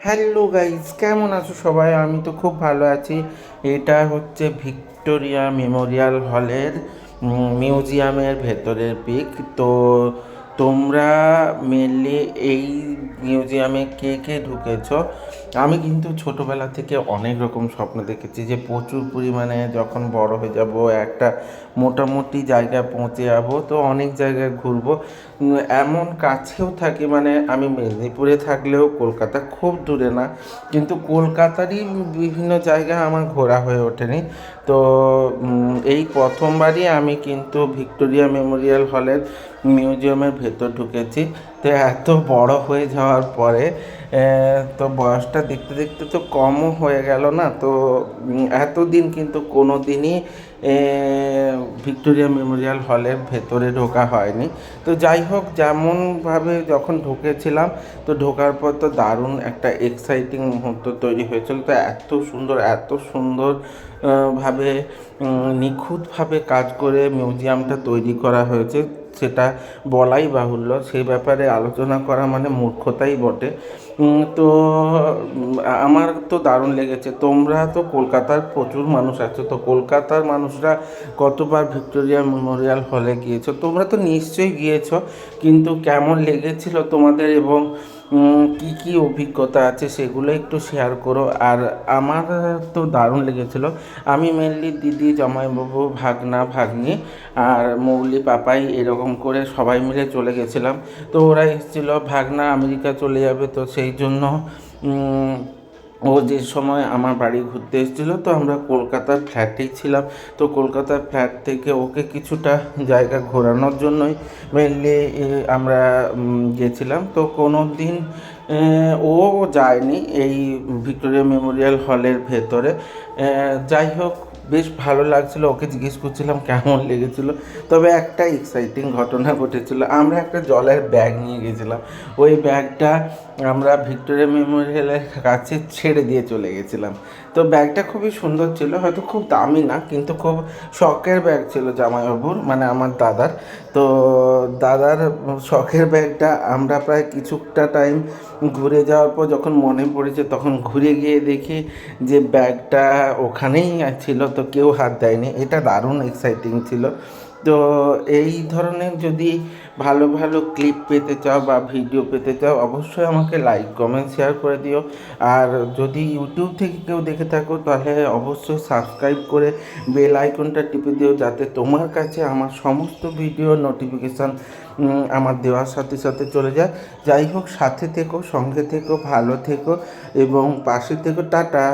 Hello guys কেমন আছো সবাই? আমি তো খুব ভালো আছি। এটা হচ্ছে ভিক্টোরিয়া মেমোরিয়াল হলের মিউজিয়ামের ভেতরের পিক। তো তোমরা মেনলি এই মিউজিয়ামে কে কে ঢুকেছো? আমি কিন্তু ছোটোবেলা থেকে অনেক রকম স্বপ্ন দেখেছি যে প্রচুর পরিমাণে যখন বড় হয়ে যাব, একটা মোটামুটি জায়গায় পৌঁছে যাব, তো অনেক জায়গায় ঘুরবো। এমন কাছেও থাকি মানে আমি মেদিনীপুরে থাকলেও কলকাতা খুব দূরে না, কিন্তু কলকাতারই বিভিন্ন জায়গা আমার ঘোরা হয়ে ওঠেনি। তো এই প্রথমবারই আমি কিন্তু ভিক্টোরিয়া মেমোরিয়াল হলের মিউজিয়ামের ভেতর ঢুকেছি। তো এত বড় হয়ে যাওয়ার পরে তো বয়সটা দেখতে দেখতে তো কমও হয়ে গেল না? তো এতদিন কিন্তু কোনো দিনই ভিক্টোরিয়া মেমোরিয়াল হলের ভেতরে ঢোকা হয়নি। তো যাই হোক, যেমনভাবে যখন ঢুকেছিলাম, তো ঢোকার পর তো দারুণ একটা এক্সাইটিং মুহূর্ত তৈরি হয়েছিল। তো এত সুন্দর এত সুন্দর ভাবে নিখুঁতভাবে কাজ করে মিউজিয়ামটা তৈরি করা হয়েছে। সেটা বলাই বাহুল্য। সে ব্যাপারে আলোচনা করা মানে মূর্খতাই বটে। তো আমার তো দারুণ লেগেছে। তোমরা তো কলকাতার প্রচুর মানুষ আছো। তো কলকাতার মানুষরা কতবার ভিক্টোরিয়া মেমোরিয়াল হলে গিয়েছো? তোমরা তো নিশ্চয়ই গিয়েছো। কিন্তু কেমন লেগেছিল তোমাদের এবং কি কি অভিজ্ঞতা আছে সেগুলো একটু শেয়ার করো। আর আমার তো দারুণ লেগেছিল। আমি মেনলি দিদি, জামাইবাবু, ভাগনা, ভাগ্নি আর মৌলি, পাপাই এরকম করে সবাই মিলে চলে গেছিলাম। তো ওরা এসেছিল, ভাগনা আমেরিকা চলে যাবে তো সেই জন্য ও যে সময় আমার বাড়ি ঘুরতে এসেছিল, তো আমরা কলকাতার ফ্ল্যাটেই ছিলাম। তো কলকাতার ফ্ল্যাট থেকে ওকে কিছুটা জায়গা ঘোরানোর জন্যই মেনলি আমরা গেছিলাম। তো কোনো দিন ও যায়নি এই ভিক্টোরিয়া মেমোরিয়াল হলের ভেতরে। যাই হোক বেশ ভালো লাগছিল, ওকে জিজ্ঞেস করছিলাম কেমন লেগেছিল। তবে একটা এক্সাইটিং ঘটনা ঘটেছিল, আমরা একটা জলের ব্যাগ নিয়ে গেছিলাম। ওই ব্যাগটা আমরা ভিক্টোরিয়া মেমোরিয়ালের কাছে ছেড়ে দিয়ে চলে গেছিলাম। তো ব্যাগটা খুবই সুন্দর ছিল, হয়তো খুব দামি না, কিন্তু খুব শখের ব্যাগ ছিল জামাইবাবুর মানে আমার দাদার। তো দাদার শখের ব্যাগটা আমরা প্রায় কিছুটা টাইম ঘুরে যাওয়ার পর যখন মনে পড়েছে, তখন ঘুরে গিয়ে দেখি যে ব্যাগটা ওখানেই ছিল। তো কেউ হাত দেয়নি, এটা দারুণ এক্সাইটিং ছিল। তো এই ধরনের যদি ভালো ভালো ক্লিপ পেতে চাও বা ভিডিও পেতে চাও, অবশ্যই আমাকে লাইক কমেন্ট শেয়ার করে দিও। আর যদি ইউটিউব থেকে কেউ দেখে থাকো, তাহলে অবশ্যই সাবস্ক্রাইব করে বেল আইকনটা টিপে দিও, যাতে তোমার কাছে আমার সমস্ত ভিডিও নোটিফিকেশান আমার দেওয়ার সাথে সাথে চলে যায়। যাই হোক, সাথে থেকো, সঙ্গে থেকো, ভালো থেকো, এবং পাশে থেকো, টাটা।